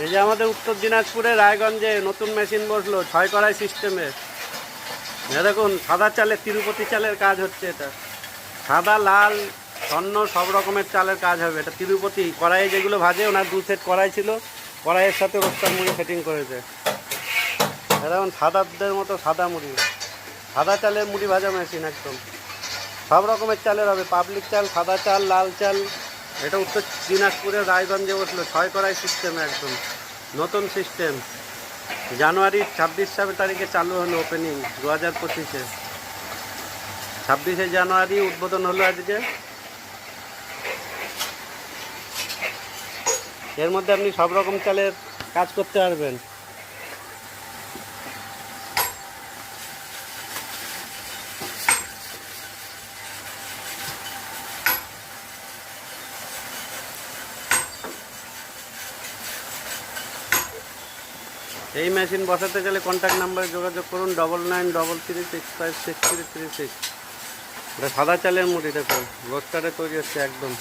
এই যে আমাদের উত্তর দিনাজপুরে রায়গঞ্জে নতুন মেশিন বসল, ছয় কড়াই সিস্টেমে। দেখুন, সাদা চালের, তিরুপতি চালের কাজ হচ্ছে এটা। সাদা, লাল, স্বর্ণ, সব রকমের চালের কাজ হবে। এটা তিরুপতি, কড়াইয়ে যেগুলো ভাজে, ওনার দু সেট কড়াই ছিল। কড়াইয়ের সাথে রোস্টার মুড়ি সেটিং করেছে। এখন সাদাদের মতো সাদা মুড়ি। সাদা চালের মুড়ি ভাজা মেশিন একদম। সব রকমের চালের হবে। পাবলিক চাল, সাদা চাল, লাল চাল এটা উত্তর দিনাজপুরের রায়গঞ্জে বসল। ছয় করাই সিস্টেম একদম। নতুন সিস্টেম জানুয়ারির ছাব্বিশ তারিখে চালু হলো ওপেনিং দু হাজার পঁচিশে। ছাব্বিশে জানুয়ারি উদ্বোধন হলো আজকে। এর মধ্যে আপনি সব রকম চালের কাজ করতে পারবেন। এই মেশিন বসাতে গেলে কন্ট্যাক্ট নাম্বারে যোগাযোগ করুন double nine double three six five six three three six এটা সাদা চালের মুড়ি দেখুন, রোস্টারে তৈরি হচ্ছে একদম।